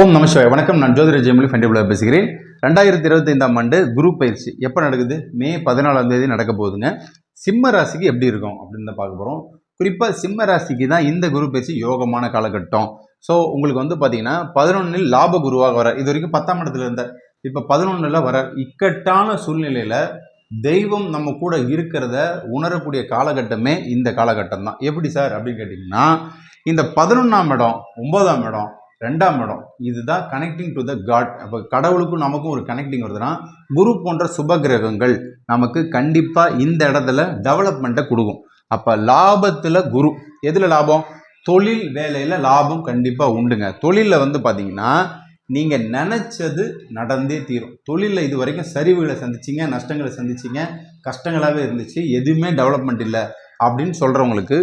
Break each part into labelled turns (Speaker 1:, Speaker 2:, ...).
Speaker 1: ஓம் நமஸ்கார் வணக்கம். நான் ஜோதிர ஜெயமொழி ஃபண்டிபுல பேசுகிறேன். ரெண்டாயிரத்தி இருபத்தைந்தாம் ஆண்டு குரு பயிற்சி. எப்போ நடக்குது? மே பதினாலாம் தேதி நடக்க போகுதுங்க. சிம்ம ராசிக்கு எப்படி இருக்கும் அப்படின்னு தான் பார்க்க போகிறோம் குறிப்பாக சிம்ம ராசிக்கு தான் இந்த குரு பயிற்சி யோகமான காலகட்டம். ஸோ உங்களுக்கு வந்து பார்த்தீங்கன்னா பதினொன்றில் லாப குருவாக வர இது வரைக்கும் பத்தாம் இடத்துல இருந்தார். இப்போ பதினொன்றில் வர இக்கட்டான சூழ்நிலையில் தெய்வம் நம்ம கூட இருக்கிறத உணரக்கூடிய காலகட்டமே இந்த காலகட்டம் தான். எப்படி சார்? அப்படின்னு கேட்டிங்கன்னா இந்த பதினொன்றாம் இடம் ஒன்பதாம் இடம் ரெண்டாம் இடம். இதுதான் கனெக்டிங் டு த காட் அப்போ கடவுளுக்கும் நமக்கும் ஒரு கனெக்டிங் வருதுன்னா குரு போன்ற சுப கிரகங்கள் நமக்கு கண்டிப்பாக இந்த இடத்துல டெவலப்மெண்ட்டை கொடுக்கும். அப்போ லாபத்தில் குரு. எதில் லாபம்? தொழில் வேலையில் லாபம் கண்டிப்பாக உண்டுங்க. தொழிலில் வந்து பார்த்தீங்கன்னா நீங்கள் நினச்சது நடந்தே தீரும். தொழிலில் இது வரைக்கும் சரிவுகளை சந்திச்சிங்க நஷ்டங்களை சந்திச்சிங்க கஷ்டங்களாகவே இருந்துச்சு எதுவுமே டெவலப்மெண்ட் இல்லை அப்படின்னு சொல்கிறவங்களுக்கு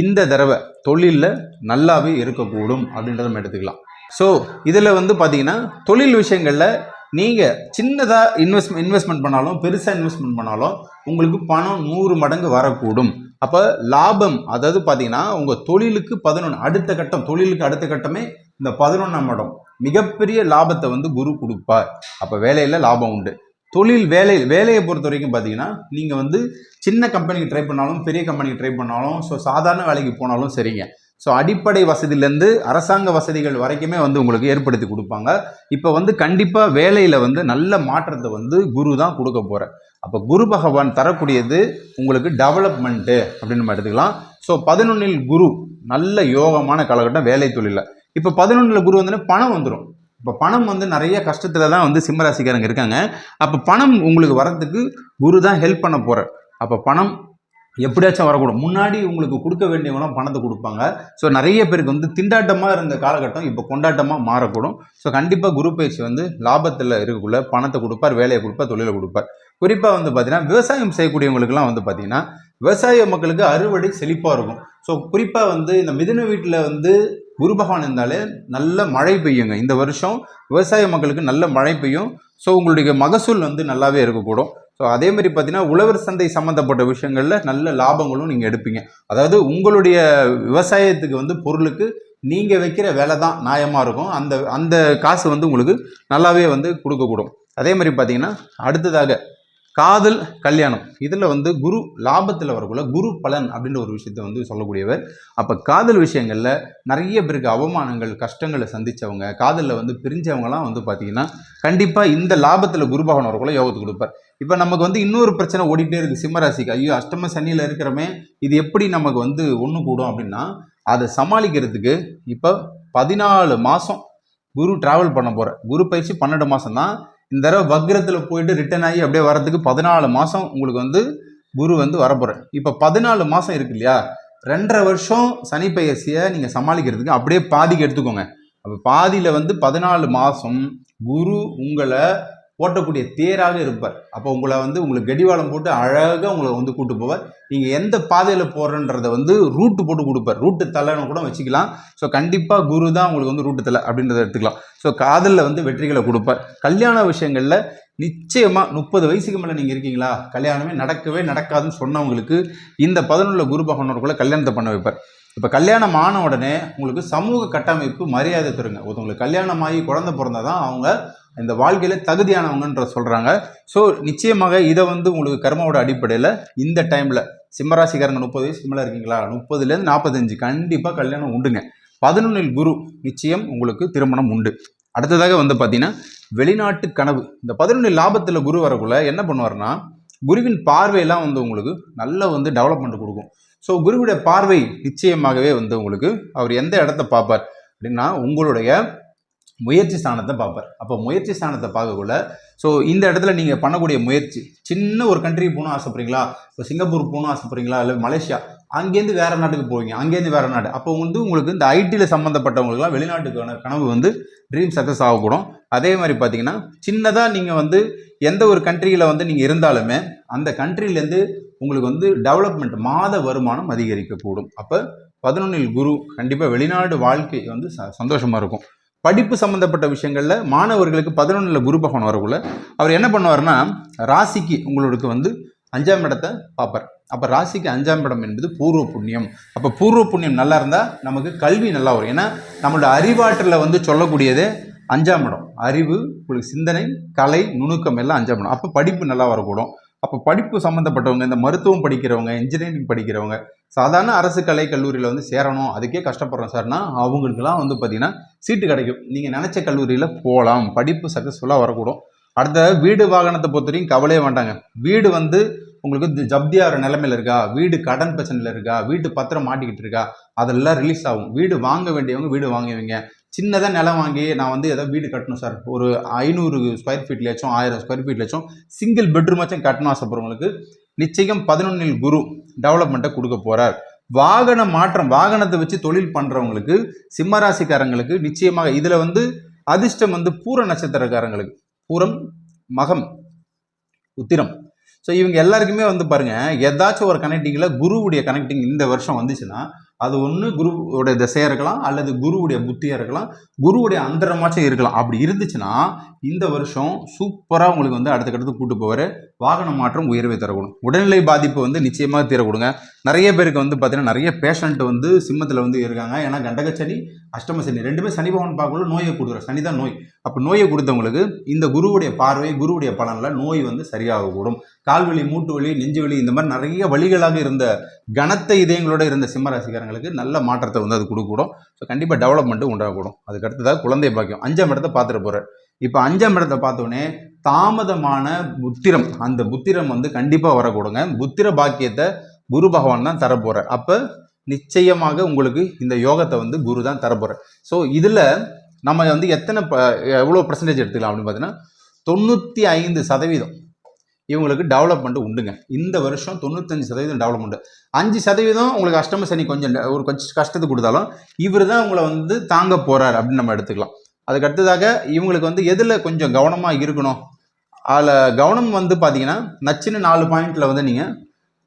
Speaker 1: இந்த தடவை தொழிலில் நல்லாவே இருக்கக்கூடும் அப்படின்றத நம்ம எடுத்துக்கலாம். ஸோ இதில் வந்து பார்த்தீங்கன்னா தொழில் விஷயங்களில் நீங்கள் சின்னதாக இன்வெஸ்ட் இன்வெஸ்ட்மெண்ட் பண்ணாலும் பெருசாக இன்வெஸ்ட்மெண்ட் பண்ணாலும் உங்களுக்கு பணம் நூறு மடங்கு வரக்கூடும். அப்போ லாபம் அதாவது பார்த்தீங்கன்னா உங்கள் தொழிலுக்கு பதினொன்று அடுத்த கட்டம் தொழிலுக்கு அடுத்த கட்டமே இந்த பதினொன்றாம் இடம் மிகப்பெரிய லாபத்தை வந்து குரு கொடுப்பார். அப்போ வேலையில் லாபம் உண்டு. தொழில் வேலை வேலையை பொறுத்த வரைக்கும் பார்த்தீங்கன்னா நீங்கள் வந்து சின்ன கம்பெனிக்கு ட்ரை பண்ணாலும் பெரிய கம்பெனிக்கு ட்ரை பண்ணாலும் ஸோ சாதாரண வேலைக்கு போனாலும் சரிங்க. ஸோ அடிப்படை வசதியிலேருந்து அரசாங்க வசதிகள் வரைக்குமே வந்து உங்களுக்கு ஏற்படுத்தி கொடுப்பாங்க. இப்போ வந்து கண்டிப்பாக வேலையில் வந்து நல்ல மாற்றத்தை வந்து குரு தான் கொடுக்க போகிறேன் அப்போ குரு பகவான் தரக்கூடியது உங்களுக்கு டெவலப்மெண்ட்டு அப்படின்னு நம்ம எடுத்துக்கலாம். ஸோ பதினொன்றில் குரு நல்ல யோகமான காலகட்டம் வேலை தொழிலில். இப்போ பதினொன்றில் குரு வந்து பணம் வந்துடும் இப்போ பணம் வந்து நிறைய கஷ்டத்தில் தான் வந்து சிம்மராசிக்காரங்க இருக்காங்க. அப்போ பணம் உங்களுக்கு வரத்துக்கு குரு தான் ஹெல்ப் பண்ண போகிறார் அப்போ பணம் எப்படியாச்சும் வரக்கூடும். முன்னாடி உங்களுக்கு கொடுக்க வேண்டியவங்களாம் பணத்தை கொடுப்பாங்க. ஸோ நிறைய பேருக்கு வந்து திண்டாட்டமாக இருந்த காலகட்டம் இப்போ கொண்டாட்டமாக மாறக்கூடும். ஸோ கண்டிப்பாக குரு பயிற்சி வந்து லாபத்தில் இருக்கக்குள்ள பணத்தை கொடுப்பார் வேலையை கொடுப்பார் தொழிலை கொடுப்பார். குறிப்பாக வந்து பார்த்தீங்கன்னா விவசாயம் செய்யக்கூடியவங்களுக்குலாம் வந்து பார்த்தீங்கன்னா விவசாய மக்களுக்கு அறுவடை செழிப்பாக இருக்கும். ஸோ குறிப்பாக வந்து இந்த மிதுன வீட்டில் வந்து குரு பகவான் இருந்தாலே நல்ல மழை பெய்யுங்க. இந்த வருஷம் விவசாய மக்களுக்கு நல்ல மழை பெய்யும். ஸோ உங்களுடைய மகசூல் வந்து நல்லாவே இருக்கக்கூடும். ஸோ அதே மாதிரி பார்த்தீங்கன்னா உழவர் சந்தை சம்மந்தப்பட்ட விஷயங்களில் நல்ல லாபங்களும் நீங்கள் எடுப்பீங்க. அதாவது உங்களுடைய விவசாயத்துக்கு வந்து பொருளுக்கு நீங்கள் வைக்கிற விலை தான் நியாயமாக இருக்கும். அந்த அந்த காசு வந்து உங்களுக்கு நல்லாவே வந்து கொடுக்கக்கூடும். அதே மாதிரி பார்த்தீங்கன்னா அடுத்ததாக காதல் கல்யாணம். இதில் வந்து குரு லாபத்தில் வரக்குள்ள குரு பலன் அப்படின்ற ஒரு விஷயத்தை வந்து சொல்லக்கூடியவர். அப்போ காதல் விஷயங்களில் நிறைய பேருக்கு அவமானங்கள் கஷ்டங்களை சந்தித்தவங்க காதலில் வந்து பிரிஞ்சவங்கலாம் வந்து பார்த்தீங்கன்னா கண்டிப்பாக இந்த லாபத்தில் குரு பகவான் வரக்குள்ள யோகத்தை கொடுப்பார். இப்போ நமக்கு வந்து இன்னொரு பிரச்சனை ஓடிட்டே இருக்குது சிம்மராசிக்கு. ஐயோ அஷ்டம சனியில் இருக்கிறமே இது எப்படி நமக்கு வந்து ஒன்று கூடும் அப்படின்னா அதை சமாளிக்கிறதுக்கு இப்போ பதினாலு மாதம் குரு ட்ராவல் பண்ண போகிற குரு பயிற்சி பன்னெண்டு மாதம் தான் இந்த தடவை வக்ரத்தில் போயிட்டு ரிட்டர்ன் ஆகி அப்படியே வரதுக்கு பதினாலு மாதம் உங்களுக்கு வந்து குரு வந்து வரப்போகிறேன் இப்போ பதினாலு மாதம் இருக்கு இல்லையா? ரெண்டரை வருஷம் சனி பயிற்சியை நீங்கள் சமாளிக்கிறதுக்கு அப்படியே பாதிக்கு எடுத்துக்கோங்க. அப்போ பாதியில் வந்து பதினாலு மாதம் குரு உங்களை ஓட்டக்கூடிய தேராக இருப்பார். அப்போ உங்களை வந்து உங்களுக்கு கடிவாளம் போட்டு அழகாக உங்களை வந்து கூட்டு போவார். நீங்கள் எந்த பாதையில் போகிறன்றத வந்து ரூட்டு போட்டு கொடுப்பார். ரூட்டு தலைன்னு கூட வச்சுக்கலாம். ஸோ கண்டிப்பாக குரு தான் உங்களுக்கு வந்து ரூட்டு தலை அப்படின்றத எடுத்துக்கலாம். ஸோ காதலில் வந்து வெற்றிகளை கொடுப்பார். கல்யாண விஷயங்களில் நிச்சயமாக முப்பது வயசுக்கு மேலே நீங்கள் இருக்கீங்களா? கல்யாணமே நடக்கவே நடக்காதுன்னு சொன்னவங்களுக்கு இந்த பதினொன்றில் குரு பகவானோட கல்யாணத்தை பண்ண வைப்பார். இப்போ கல்யாணம் ஆன உடனே உங்களுக்கு சமூக கட்டமைப்பு மரியாதை தருங்க. ஒருத்தவங்களுக்கு கல்யாணம் ஆகி குழந்தை பிறந்தால் தான் அவங்க இந்த வாழ்க்கையில் தகுதியானவங்கன்ற சொல்கிறாங்க ஸோ நிச்சயமாக இதை வந்து உங்களுக்கு கர்மாவோட அடிப்படையில் இந்த டைமில் சிம்மராசிக்காரங்க முப்பது வயசு மேலே இருக்கீங்களா? முப்பதுலேருந்து நாற்பத்தஞ்சு கண்டிப்பாக கல்யாணம் உண்டுங்க. பதினொன்றில் குரு நிச்சயம் உங்களுக்கு திருமணம் உண்டு. அடுத்ததாக வந்து பார்த்தீங்கன்னா வெளிநாட்டு கனவு. இந்த பதினொன்று லாபத்தில் குரு வரக்குள்ள என்ன பண்ணுவார்னா குருவின் பார்வையெல்லாம் வந்து உங்களுக்கு நல்ல வந்து டெவலப்மெண்ட் கொடுக்கும். ஸோ குருவுடைய பார்வை நிச்சயமாகவே வந்து உங்களுக்கு அவர் எந்த இடத்த பார்ப்பார் அப்படின்னா உங்களுடைய முயற்சி ஸ்தானத்தை பார்ப்பார். அப்போ முயற்சி ஸ்தானத்தை பார்க்கக்குள்ள ஸோ இந்த இடத்துல நீங்கள் பண்ணக்கூடிய முயற்சி சின்ன ஒரு கண்ட்ரி போகணும் ஆசைப்படுறீங்களா? இப்போ சிங்கப்பூர் போகணும் ஆசைப்படுறீங்களா? இல்லை மலேசியா? அங்கேருந்து வேறு நாட்டுக்கு போவீங்க. அங்கேருந்து வேறு நாடு. அப்போ வந்து உங்களுக்கு இந்த ஐடியில் சம்மந்தப்பட்டவங்களுக்குலாம் வெளிநாட்டுக்கான கனவு வந்து ட்ரீம் சக்ஸஸ் ஆகக்கூடும். அதே மாதிரி பார்த்தீங்கன்னா சின்னதாக நீங்கள் வந்து எந்த ஒரு கண்ட்ரியில் வந்து நீங்கள் இருந்தாலுமே அந்த கண்ட்ரிலேருந்து உங்களுக்கு வந்து டெவலப்மெண்ட் மாத வருமானம் அதிகரிக்கக்கூடும். அப்போ பதினொன்றில் குரு கண்டிப்பாக வெளிநாடு வாழ்க்கை வந்து ச சந்தோஷமாக இருக்கும். படிப்பு சம்மந்தப்பட்ட விஷயங்களில் மாணவர்களுக்கு பதினொன்றில் குரு பகவான் வரக்குள்ள அவர் என்ன பண்ணுவார்னா ராசிக்கு உங்களுக்கு வந்து அஞ்சாம் இடத்தை பார்ப்பார். அப்போ ராசிக்கு அஞ்சாம் இடம் என்பது பூர்வ புண்ணியம். அப்போ பூர்வ புண்ணியம் நல்லா இருந்தால் நமக்கு கல்வி நல்லா வரும். ஏன்னா நம்மளோட அறிவாற்றில் வந்து சொல்லக்கூடியதே அஞ்சாம் இடம். அறிவு உங்களுக்கு சிந்தனை கலை நுணுக்கம் எல்லாம் அஞ்சாம் இடம். அப்போ படிப்பு நல்லா வரக்கூடும். அப்போ படிப்பு சம்மந்தப்பட்டவங்க இந்த மருத்துவம் படிக்கிறவங்க இன்ஜினியரிங் படிக்கிறவங்க சாதாரண அரசு கலை கல்லூரியில் வந்து சேரணும் அதுக்கே கஷ்டப்படுறோம் சார்னா அவங்களுக்குலாம் வந்து பார்த்தீங்கன்னா சீட்டு கிடைக்கும். நீங்கள் நினச்ச கல்லூரியில் போகலாம் படிப்பு சக்ஸஸ்ஃபுல்லாக வரக்கூடும். அடுத்த வீடு வாகனத்தை பொறுத்த வரைக்கும் கவலையே வேண்டாங்க. வீடு வந்து உங்களுக்கு தி- ஜப்தியாகிற நிலமையில் இருக்கா? வீடு கடன் பிரச்சனையில் இருக்கா? வீட்டு பத்திரம் மாட்டிக்கிட்டு இருக்கா? அதெல்லாம் ரிலீஸ் ஆகும். வீடு வாங்க வேண்டியவங்க வீடு வாங்குவீங்க. சின்னதாக நிலம் வாங்கி நான் வந்து ஏதோ வீடு கட்டணும் சார் ஒரு ஐநூறு ஸ்கொயர் ஃபீட்லேயாச்சும் ஆயிரம் ஸ்கொயர் ஃபீட்லேயாச்சும் சிங்கிள் பெட்ரூமாச்சும் கட்டணும் ஆசைப்படுறவங்களுக்கு நிச்சயம் பதினொன்னில் குரு டெவலப்மெண்ட்டை கொடுக்க போகிறார் வாகன மாற்றம் வாகனத்தை வச்சு தொழில் பண்ணுறவங்களுக்கு சிம்மராசிக்காரங்களுக்கு நிச்சயமாக இதில் வந்து அதிர்ஷ்டம் வந்து பூர நட்சத்திரக்காரங்களுக்கு. பூரம் மகம் உத்திரம். ஸோ இவங்க எல்லாருக்குமே வந்து பாருங்க ஏதாச்சும் ஒரு கனெக்டிங்கில் குருவுடைய கனெக்டிங் இந்த வருஷம் வந்துச்சுன்னா அது ஒன்று குருவுடைய திசையாக இருக்கலாம் அல்லது குருவுடைய புத்தியாக இருக்கலாம் குருவுடைய அந்தரமாச்சும் இருக்கலாம். அப்படி இருந்துச்சுன்னா இந்த வருஷம் சூப்பராக உங்களுக்கு வந்து அடுத்த கட்டத்துக்கு கூட்டு போவார். வாகன மாற்றம் உயர்வை தரக்கூடும். உடல்நிலை பாதிப்பு வந்து நிச்சயமாக தீரக்கூடுங்க. நிறைய பேருக்கு வந்து பார்த்தீங்கன்னா நிறைய பேஷண்ட் வந்து சிம்மத்தில் வந்து இருக்காங்க. ஏன்னா கண்டகச்சனி அஷ்டம சனி ரெண்டுமே சனி பவன் பார்க்கல நோயை கொடுக்குற சனி தான் நோய். அப்போ நோயை கொடுத்தவங்களுக்கு இந்த குருவுடைய பார்வை குருவுடைய பலனில் நோய் வந்து சரியாகக்கூடும். கால்வலி மூட்டு வலி நெஞ்சு வலி இந்த மாதிரி நிறைய வழிகளாக இருந்த கனத்த இதயங்களோட இருந்த சிம்மராசிக்காரங்களுக்கு நல்ல மாற்றத்தை வந்து அது கொடுக்கூடும் ஸோ கண்டிப்பாக டெவலப்மெண்ட்டு உண்டாகக்கூடும். அதுக்கு அடுத்ததாக குழந்தை பாக்கியம். அஞ்சாம் இடத்தை பார்த்துட்டு போகிறேன் இப்போ அஞ்சாம் இடத்தை பார்த்தோன்னே தாமதமான புத்திரம். அந்த புத்திரம் வந்து கண்டிப்பாக வரக்கூடுங்க. புத்திர பாக்கியத்தை குரு பகவான் தான் தரப்போகிறார் அப்போ நிச்சயமாக உங்களுக்கு இந்த யோகத்தை வந்து குரு தான் தரப்போகிறார் ஸோ இதில் நம்ம வந்து எத்தனை ப எவ்வளோ பர்சன்டேஜ் எடுத்துக்கலாம் அப்படின்னு பார்த்தீங்கன்னா தொண்ணூற்றி ஐந்து சதவீதம் இவங்களுக்கு டெவலப்மெண்ட் உண்டுங்க. இந்த வருஷம் தொண்ணூத்தஞ்சு சதவீதம் டெவலப்மெண்ட் அஞ்சு சதவீதம் உங்களுக்கு அஷ்டம சனி கொஞ்சம் ஒரு கொஞ்சம் கஷ்டத்தை கொடுத்தாலும் இவர் தான் உங்களை வந்து தாங்க போகிறார் அப்படின்னு நம்ம எடுத்துக்கலாம். அதுக்கு அடுத்ததாக இவங்களுக்கு வந்து எதில் கொஞ்சம் கவனமாக இருக்கணும்? அதில் கவனம் வந்து பார்த்தீங்கன்னா நச்சுன்னு நாலு பாயிண்டில் வந்து நீங்கள்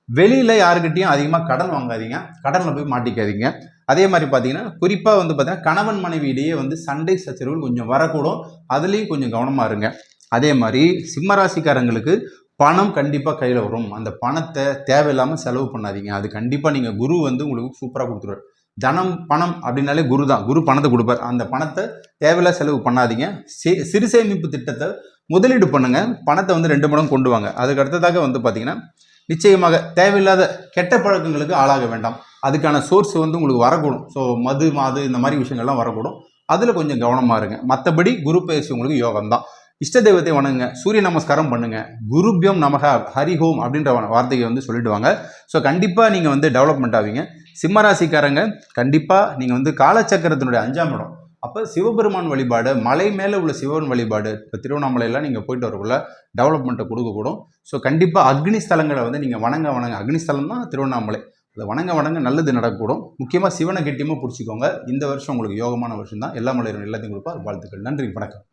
Speaker 1: வெளியில் யாருக்கிட்டையும் அதிகமாக கடன் வாங்காதீங்க. கடனில் போய் மாட்டிக்காதீங்க. அதே மாதிரி பார்த்தீங்கன்னா குறிப்பாக வந்து பார்த்தீங்கன்னா கணவன் மனைவியிடையே வந்து சண்டை சச்சரவுகள் கொஞ்சம் வரக்கூடும். அதுலேயும் கொஞ்சம் கவனமாக இருங்க. அதே மாதிரி சிம்மராசிக்காரங்களுக்கு பணம் கண்டிப்பாக கையில் வரும். அந்த பணத்தை தேவையில்லாமல் செலவு பண்ணாதீங்க. அது கண்டிப்பாக நீங்கள் குரு வந்து உங்களுக்கு சூப்பராக கொடுத்துருவார். தனம் பணம் அப்படின்னாலே குரு தான் குரு பணத்தை கொடுப்பார். அந்த பணத்தை தேவையில்லா செலவு பண்ணாதீங்க. சி- சிறு சேமிப்பு திட்டத்தை முதலீடு பண்ணுங்க. பணத்தை வந்து ரெண்டு மடங்கு கொண்டு வாங்க. அதுக்கு அடுத்ததாக வந்து பார்த்தீங்கன்னா நிச்சயமாக தேவையில்லாத கெட்ட பழக்கங்களுக்கு ஆளாக வேண்டாம். அதுக்கான சோர்ஸ் வந்து உங்களுக்கு வரக்கூடும். ஸோ மது மாது இந்த மாதிரி விஷயங்கள்லாம் வரக்கூடும். அதில் கொஞ்சம் கவனமாக இருங்க. மற்றபடி குரு பயிற்சி உங்களுக்கு யோகம் தான் இஷ்ட தெய்வத்தை வணங்குங்க. சூரிய நமஸ்காரம் பண்ணுங்க. குருபியம் நமக ஹரிஹோம் அப்படின்ற வார்த்தையை வந்து சொல்லிடுவாங்க. ஸோ கண்டிப்பாக நீங்கள் வந்து டெவலப்மெண்ட் ஆவீங்க. சிம்மராசிக்காரங்க கண்டிப்பாக நீங்கள் வந்து காலச்சக்கரத்தினுடைய அஞ்சாம் இடம். அப்போ சிவபெருமான் வழிபாடு மலை மேலே உள்ள சிவன் வழிபாடு இப்போ திருவண்ணாமலையெல்லாம் நீங்கள் போயிட்டு வரக்குள்ள டெவலப்மெண்ட்டை கொடுக்கக்கூடும். ஸோ கண்டிப்பாக அக்னி ஸ்தலங்களை வந்து நீங்கள் வணங்க வணங்க. அக்னி ஸ்தலம் தான் திருவண்ணாமலை. அதை வணங்க வணங்க நல்லது நடக்கக்கூடும். முக்கியமாக சிவனை கெட்டியமாக பிடிச்சிக்கோங்க. இந்த வருஷம் உங்களுக்கு யோகமான வருஷம் தான் எல்லா மலையும் எல்லாத்தையும் கொடுப்பார். வாழ்த்துக்கள். நன்றி. வணக்கம்.